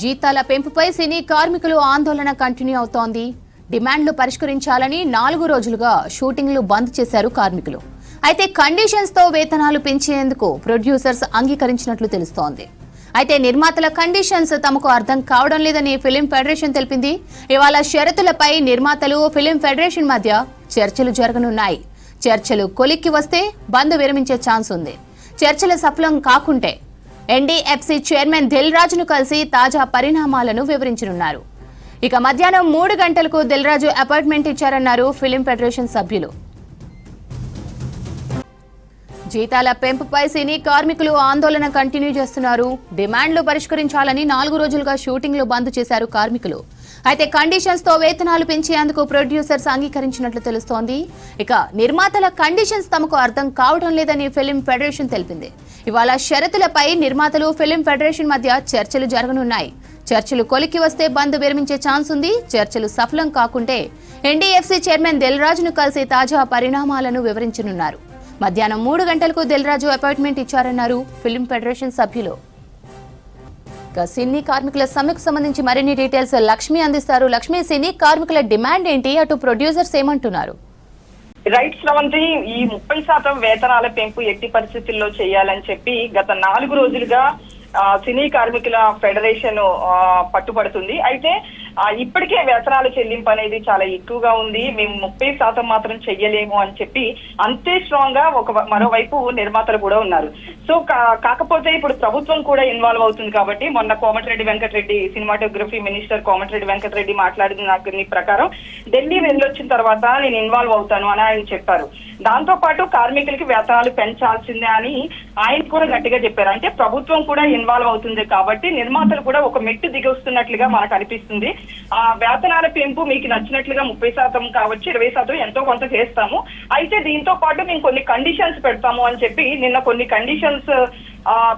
జీతాల పెంపుపై సినీ కార్మికులు ఆందోళన కంటిన్యూ అవుతోంది. డిమాండ్లు పరిష్కరించాలని నాలుగు రోజులుగా షూటింగ్లు బంద్ చేశారు కార్మికులు. అయితే కండిషన్స్తో వేతనాలు పెంచేందుకు ప్రొడ్యూసర్స్ అంగీకరించినట్లు తెలుస్తోంది. అయితే నిర్మాతల కండిషన్స్ తమకు అర్థం కావడం లేదని ఫిలిం ఫెడరేషన్ తెలిపింది. ఇవాళ షరతులపై నిర్మాతలు ఫిలిం ఫెడరేషన్ మధ్య చర్చలు జరగనున్నాయి. చర్చలు కొలిక్కి వస్తే బంద్ విరమించే ఛాన్స్ ఉంది. చర్చల సఫలం కాకుంటే ఎన్డీఎఫ్సీ చైర్మన్ దిల్ రాజును కలిసి తాజా పరిణామాలను వివరించనున్నారు. ఇక మధ్యాహ్నం మూడు గంటలకు దిల్ రాజు అపాయింట్మెంట్ ఇచ్చారన్నారు ఫిలిం ఫెడరేషన్ సభ్యులు. జీతాల పెంపుపై సినీ కార్మికులు ఆందోళన కంటిన్యూ చేస్తున్నారు. డిమాండ్లు పరిష్కరించాలని నాలుగు రోజులుగా షూటింగ్లు బంద్ చేశారు కార్మికులు. అయితే కండిషన్స్తో వేతనాలు పెంచేందుకు ప్రొడ్యూసర్స్ అంగీకరించినట్లు తెలుస్తోంది. ఇక నిర్మాతల కండిషన్స్ తమకు అర్థం కావడం లేదని ఫిలిం ఫెడరేషన్ తెలిపింది. ఇవాళ షరతులపై నిర్మాతలు ఫిలిం ఫెడరేషన్ మధ్య చర్చలు జరగనున్నాయి. చర్చలు కొలికి వస్తే బంద్ విరమించే ఛాన్స్ ఉంది. చర్చలు సఫలం కాకుంటే ఎన్డీఎఫ్సీ చైర్మన్ దిల్రాజును కలిసి తాజా పరిణామాలను వివరించనున్నారు. మధ్యాహ్నం మూడు గంటలకు దిల్రాజు అపాయింట్మెంట్ ఇచ్చారన్నారు ఫిలిం ఫెడరేషన్ సభ్యులు. సినీ కార్మికుల సమ్మెకు సంబంధించి మరిన్ని డీటెయిల్స్ లక్ష్మి అందిస్తారు. లక్ష్మి సినీ కార్మికుల డిమాండ్ ఏంటి? అటు ప్రొడ్యూసర్స్ ఏమంటున్నారు? రైట్ శ్రవంతి ఈ ముప్పై శాతం వేతనాల పెంపు ఎట్టి పరిస్థితుల్లో చేయాలని చెప్పి గత నాలుగు రోజులుగా సినీ కార్మికుల ఫెడరేషన్ పట్టుబడుతుంది. అయితే ఇప్పటికే వేతనాల చెల్లింపు అనేది చాలా ఎక్కువగా ఉంది. మేము ముప్పై శాతం మాత్రం చెయ్యలేము అని చెప్పి అంతే స్ట్రాంగ్గా ఒక మరోవైపు నిర్మాతలు కూడా ఉన్నారు. సో కా- కాకపోతే ఇప్పుడు ప్రభుత్వం కూడా ఇన్వాల్వ్ అవుతుంది కాబట్టి మొన్న కోమటిరెడ్డి వెంకటరెడ్డి సినిమాటోగ్రఫీ మినిస్టర్ కోమటిరెడ్డి వెంకటరెడ్డి మాట్లాడిన దాని ప్రకారం ఢిల్లీ వెళ్ళొచ్చిన తర్వాత నేను ఇన్వాల్వ్ అవుతాను అని ఆయన చెప్పారు. దాంతో పాటు కార్మికులకి వేతనాలు పెంచాల్సిందే అని ఆయన కూడా గట్టిగా చెప్పారు. అంటే ప్రభుత్వం కూడా ఇన్వాల్వ్ అవుతుంది కాబట్టి నిర్మాతలు కూడా ఒక మెట్టు దిగొస్తున్నట్లుగా మనకు అనిపిస్తుంది. ఆ వేతనాల పెంపు మీకు నచ్చినట్లుగా ముప్పై శాతం కావచ్చు ఇరవై శాతం ఎంతో కొంత చేస్తాము. అయితే దీంతో పాటు మేము కొన్ని కండిషన్స్ పెడతాము అని చెప్పి నిన్న కొన్ని కండిషన్స్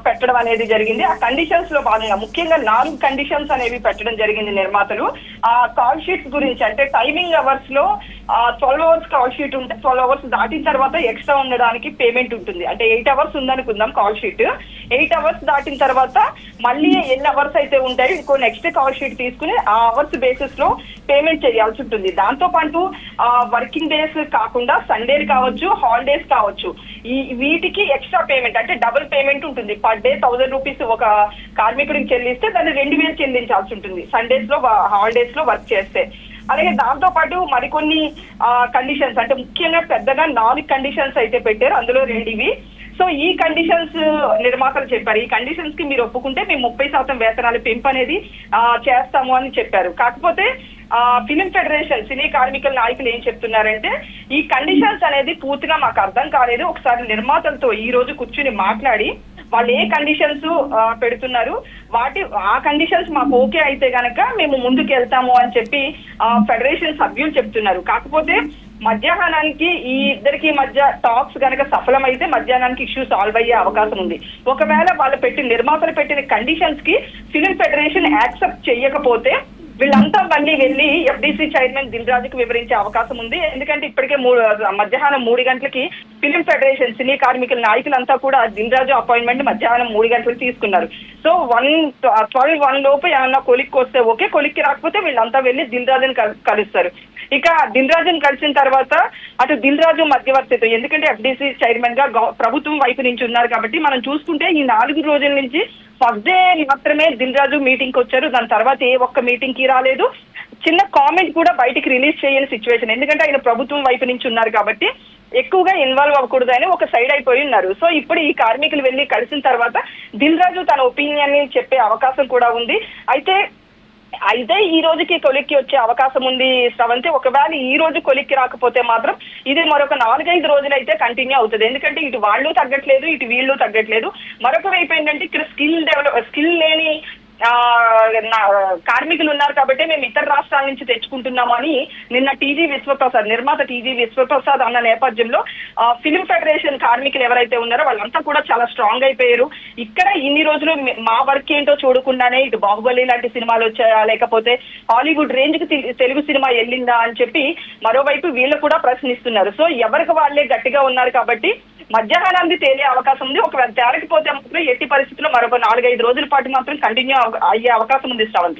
పెట్టడం అనేది జరిగింది. ఆ కండిషన్స్లో భాగంగా ముఖ్యంగా నాలుగు కండిషన్స్ అనేవి పెట్టడం జరిగింది నిర్మాతలు. ఆ కాల్ షీట్స్ గురించి అంటే టైమింగ్ అవర్స్లో ట్వెల్వ్ అవర్స్ కాల్ షీట్ ఉంటే ట్వెల్వ్ అవర్స్ దాటిన తర్వాత ఎక్స్ట్రా ఉండడానికి పేమెంట్ ఉంటుంది. అంటే ఎయిట్ అవర్స్ ఉందనుకుందాం కాల్ షీట్ ఎయిట్ అవర్స్ దాటిన తర్వాత మళ్ళీ ఎన్ని అవర్స్ అయితే ఉంటాయో ఇంకో నెక్స్ట్ కాల్ షీట్ తీసుకుని ఆ అవర్స్ బేసిస్లో పేమెంట్ చేయాల్సి ఉంటుంది. దాంతో పాటు వర్కింగ్ డేస్ కాకుండా సండేలు కావచ్చు హాలిడేస్ కావచ్చు. ఈ వీటికి ఎక్స్ట్రా పేమెంట్ అంటే డబుల్ పేమెంట్ ఉంటుంది. పర్ డే థౌసండ్ రూపీస్ ఒక కార్మికుడికి చెల్లిస్తే దాన్ని రెండు వేలు చెల్లించాల్సి ఉంటుంది. సండేస్లో హాలిడేస్లో వర్క్ చేస్తే. అలాగే దాంతో పాటు మరికొన్ని కండిషన్స్ అంటే ముఖ్యంగా పెద్దగా నాలుగు కండిషన్స్ అయితే పెట్టారు. అందులో రెండు ఇవి. సో ఈ కండిషన్స్ నిర్మాతలు చెప్పారు. ఈ కండిషన్స్కి మీరు ఒప్పుకుంటే మేము ముప్పై శాతం వేతనాల పెంపు అనేది చేస్తాము అని చెప్పారు. కాకపోతే ఫిలిం ఫెడరేషన్ సినీ కార్మికుల నాయకులు ఏం చెప్తున్నారంటే ఈ కండిషన్స్ అనేది పూర్తిగా మాకు అర్థం కాలేదు. ఒకసారి నిర్మాతలతో ఈ రోజు కూర్చుని మాట్లాడి వాళ్ళు ఏ కండిషన్స్ పెడుతున్నారు వాటి ఆ కండిషన్స్ మాకు ఓకే అయితే గనక మేము ముందుకు వెళ్తాము అని చెప్పి ఫెడరేషన్ సభ్యులు చెప్తున్నారు. కాకపోతే మధ్యాహ్నానికి ఈ ఇద్దరికి మధ్య టాక్స్ గనక సఫలమైతే మధ్యాహ్నానికి ఇష్యూ సాల్వ్ అయ్యే అవకాశం ఉంది. ఒకవేళ వాళ్ళు పెట్టిన నిర్మాతలు పెట్టిన కండిషన్స్కి ఫిలిం ఫెడరేషన్ యాక్సెప్ట్ చేయకపోతే వీళ్ళంతా మళ్ళీ వెళ్ళి ఎఫ్డీసీ చైర్మన్ దిల్ రాజుకు వివరించే అవకాశం ఉంది. ఎందుకంటే ఇప్పటికే మూడు మధ్యాహ్నం మూడు గంటలకి ఫిలిం ఫెడరేషన్ సినీ కార్మికుల నాయకులంతా కూడా దిల్ రాజు అపాయింట్మెంట్ మధ్యాహ్నం మూడు గంటలకు తీసుకున్నారు. సో వన్ ట్వెల్వ్ వన్ లోపు ఏమన్నా కొలిక్కి వస్తే ఓకే కొలిక్కి రాకపోతే వీళ్ళంతా వెళ్ళి దిల్ రాజుని కలుస్తారు. ఇక దిల్ రాజుని కలిసిన తర్వాత అటు దిల్ రాజు మధ్యవర్తిత్వం ఎందుకంటే ఎఫ్డీసీ చైర్మన్గా ప్రభుత్వం వైపు నుంచి ఉన్నారు కాబట్టి మనం చూసుకుంటే ఈ నాలుగు రోజుల నుంచి ఫస్ట్ డే మాత్రమే దిల్ రాజు మీటింగ్కి వచ్చారు. దాని తర్వాత ఏ ఒక్క మీటింగ్కి రాలేదు. చిన్న కామెంట్ కూడా బయటికి రిలీజ్ చేయని సిచ్యువేషన్. ఎందుకంటే ఆయన ప్రభుత్వం వైపు నుంచి ఉన్నారు కాబట్టి ఎక్కువగా ఇన్వాల్వ్ అవ్వకూడదు అని ఒక సైడ్ అయిపోయి ఉన్నారు. సో ఇప్పుడు ఈ కార్మికులు వెళ్ళి కలిసిన తర్వాత దిల్ రాజు తన ఒపీనియన్ని చెప్పే అవకాశం కూడా ఉంది. అయితే అయితే ఈ రోజుకి కొలిక్కి వచ్చే అవకాశం ఉంది స్రవంతి ఒకవేళ ఈ రోజు కొలిక్కి రాకపోతే మాత్రం ఇది మరొక నాలుగైదు రోజులు అయితే కంటిన్యూ అవుతుంది. ఎందుకంటే ఇటు వాళ్ళు తగ్గట్లేదు ఇటు వీళ్ళు తగ్గట్లేదు. మరొక వైపు ఏంటంటే ఇక్కడ స్కిల్ డెవలప్ స్కిల్ లేని కార్మికులు ఉన్నారు కాబట్టి మేము ఇతర రాష్ట్రాల నుంచి తెచ్చుకుంటున్నామని నిన్న టీజీ విశ్వప్రసాద్ నిర్మాత టీజీ విశ్వప్రసాద్ అన్న నేపథ్యంలో ఫిలిం ఫెడరేషన్ కార్మికులు ఎవరైతే ఉన్నారో వాళ్ళంతా కూడా చాలా స్ట్రాంగ్ అయిపోయారు. ఇక్కడ ఇన్ని రోజులు మా వర్క్ ఏంటో చూడకుండానే ఇటు బాహుబలి లాంటి సినిమాలు వచ్చాయా? లేకపోతే హాలీవుడ్ రేంజ్కి తెలుగు సినిమా వెళ్ళిందా అని చెప్పి మరోవైపు వీళ్ళు కూడా ప్రశ్నిస్తున్నారు. సో ఎవరికి వాళ్ళే గట్టిగా ఉన్నారు కాబట్టి మధ్యాహ్నానికి తేలే అవకాశం ఉంది. ఒకవేళ తేలకపోతే మాత్రం ఎట్టి పరిస్థితుల్లో మరొక నాలుగైదు రోజుల పాటు మాత్రం కంటిన్యూ అయ్యే అవకాశం ఉంది శ్రవంతి.